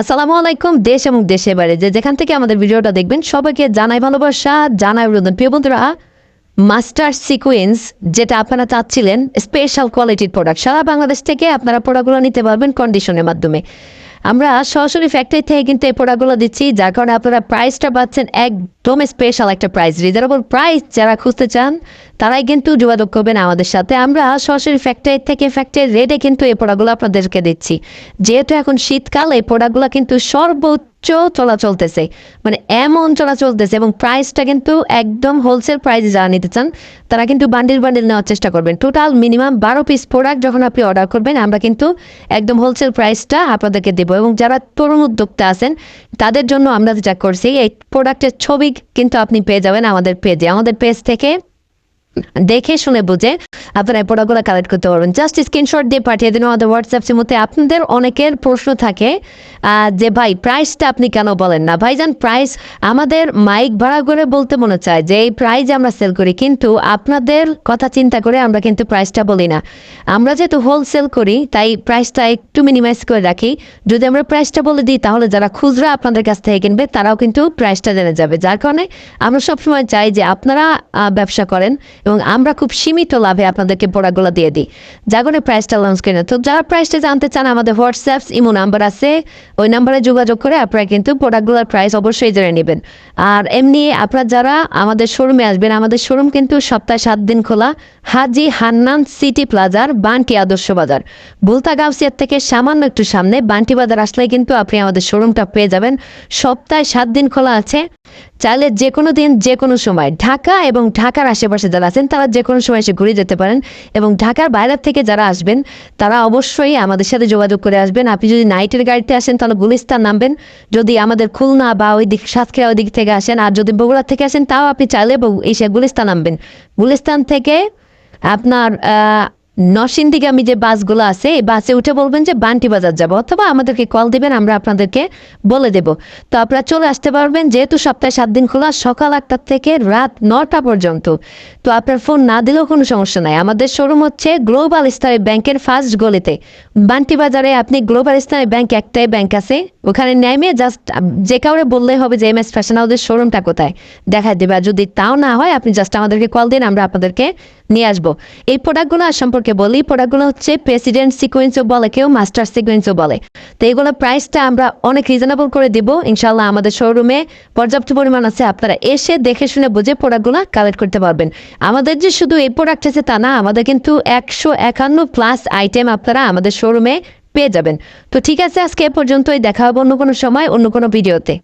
আসসালামু আলাইকুম দেশ এবং দেশে বাইরে। যে যেখান থেকে আমাদের ভিডিওটা দেখবেন, সবাইকে জানাই ভালোবাসা, জানাই অভিনন্দন। প্রিয় বন্ধুরা, মাস্টার সিকুয়েন্স, যেটা আপনারা চাচ্ছিলেন স্পেশাল কোয়ালিটির প্রোডাক্ট সারা বাংলাদেশ থেকে আপনারা প্রোডাক্টগুলো নিতে পারবেন কন্ডিশনের মাধ্যমে। আমরা সরাসরি ফ্যাক্টরি থেকে কিন্তু এই প্রোডাক্টগুলো দিচ্ছি। যার কারণে আপনারা প্রাইসটা পাচ্ছেন একদম স্পেশাল একটা প্রাইস রিজনেবল প্রাইস যারা খুঁজতে চান, তারাই কিন্তু যোগাযোগ করবেন আমাদের সাথে। আমরা সরাসরি ফ্যাক্টরি থেকে ফ্যাক্টরি রেটে কিন্তু এই প্রোডাক্টগুলো আপনাদেরকে দিচ্ছি। যেহেতু এখন শীতকাল, এই প্রোডাক্টগুলো কিন্তু সর্বোচ্চ চলা চলতেছে। মানে এমন চলা চলতেছে এবং প্রাইসটা কিন্তু একদম হোলসেল প্রাইসে যারা নিতে চান, তারা কিন্তু বান্ডিল বান্ডিল নেওয়ার চেষ্টা করবেন। টোটাল মিনিমাম বারো পিস প্রোডাক্ট যখন আপনি অর্ডার করবেন, আমরা কিন্তু একদম হোলসেল প্রাইসটা আপনাদেরকে দেবো এবং যারা তরুণ উদ্যোক্তা আছেন, তাদের জন্য আমরা যেটা করছি, এই প্রোডাক্টের ছবি কিন্তু আপনি পেয়ে যাবেন আমাদের পেজে আমাদের পেজ থেকে দেখে শুনে বুঝে আপনারা প্রোডাক্টগুলো কালেক্ট করতে পারবেন। জাস্ট স্ক্রিনশট দিয়ে পাঠিয়ে দিন আমাদের হোয়াটসঅ্যাপের মধ্যে আপনাদের অনেকের প্রশ্ন থাকে যে ভাই প্রাইসটা আপনি কেন বলেন না? ভাইজান প্রাইস আমাদের মাইক ভাড়া করে বলতে মনে চায় যে, এই প্রাইস আমরা সেল করি, কিন্তু আপনাদের কথা চিন্তা করে আমরা কিন্তু প্রাইসটা বলি না। আমরা যেহেতু হোলসেল করি, তাই প্রাইসটা একটু মিনিমাইজ করে রাখি। যদি আমরা প্রাইসটা বলে দিই, তাহলে যারা খুচরা আপনাদের কাছ থেকে কিনবে, তারাও কিন্তু প্রাইসটা জেনে যাবে। যার কারণে আমরা সবসময় চাই যে আপনারা ব্যবসা করেন এবং আমরা খুব সীমিত লাভে আপনাদেরকে প্রোডাক্টগুলো দিয়ে দিই। জাগনে প্রাইসটা লঞ্চ করি না তো যারা প্রাইসটা জানতে চান, আমাদের হোয়াটসঅ্যাপ ইমো নাম্বার আছে। ওই নাম্বারে যোগাযোগ করে আপনারা কিন্তু প্রোডাক্টগুলোর প্রাইস অবশ্যই জেনে নেবেন। আর এমনি আপনারা যারা আমাদের শোরুমে আসবেন, আমাদের শোরুম কিন্তু সপ্তাহে সাত দিন খোলা। হাজি হান্নান সিটি প্লাজার বান্টি আদর্শ বাজার। বুলতা গাউসিয়ার থেকে সামান্য একটু সামনে বান্টি বাজার আসলে কিন্তু আপনি আমাদের শোরুমটা পেয়ে যাবেন। সপ্তাহে সাত দিন খোলা আছে। চাইলে যে কোনো দিন, যে কোনো সময় ঢাকা এবং ঢাকার আশেপাশে যারা আছেন, তারা যে কোনো সময় এসে ঘুরে যেতে পারেন এবং ঢাকার বাইরের থেকে যারা আসবেন, তারা অবশ্যই আমাদের সাথে যোগাযোগ করে আসবেন। আপনি যদি নাইটের গাড়িতে আসেন, তাহলে গুলিস্তান নামবেন। যদি আমাদের খুলনা বা ওই দিক সাতক্ষীরা ওই দিক থেকে আসেন, আর যদি বগুড়া থেকে আসেন, তাও আপনি চাইলে এসে গুলিস্তান নামবেন। গুলিস্তান থেকে আপনার আহ, নরসিংদীগামী যে বাসগুলো আছে এই বাসে উঠে বলবেন যে বান্টি বাজার যাব অথবা আমাদেরকে কল দিবেন আমরা আপনাদেরকে বলে দেব। তো আপনারা চলে আসতে পারবেন যেহেতু সপ্তাহে সাত দিন খোলা সকাল আটটা থেকে রাত নটা পর্যন্ত। তো আপনার ফোন না দিলেও কোনো সমস্যা নাই। আমাদের শোরুম হচ্ছে গ্লোবাল ইসলামী ব্যাংকের ফার্স্ট গলিতে। বান্টি বাজারে আপনি গ্লোবাল ইসলামী ব্যাংক একটাই ব্যাংক আছে। ওখানে নেমে জাস্ট যে কাউরে বললেই হবে যে এম এস ফ্যাশন হাউসের শোরুমটা কোথায়? দেখাই দেবে। যদি তাও না হয় আপনি জাস্ট আমাদেরকে কল দিন আমরা আপনাদেরকে নিয়ে আসব। এই প্রোডাক্টগুলো সম্পর্কে বলি প্রোডাক্টগুলো হচ্ছে প্রেসিডেন্ট সিকোয়েন্সও বলে, কেউ মাস্টার সিকোয়েন্সও বলে। তো এইগুলো প্রাইসটা আমরা অনেক রিজনেবল করে দিব ইনশাল্লাহ আমাদের শোরুমে পর্যাপ্ত পরিমাণ আছে। আপনারা এসে দেখে শুনে বুঝে প্রোডাক্টগুলো কালেক্ট করতে পারবেন। আমাদের যে শুধু এই প্রোডাক্ট আছে তা না, আমাদের কিন্তু একশো একান্ন প্লাস আইটেম আপনারা আমাদের শোরুমে পেয়ে যাবেন। তো ঠিক আছে, আজকে এ পর্যন্তই। দেখা হবে অন্য কোনো সময়, অন্য কোনো ভিডিওতে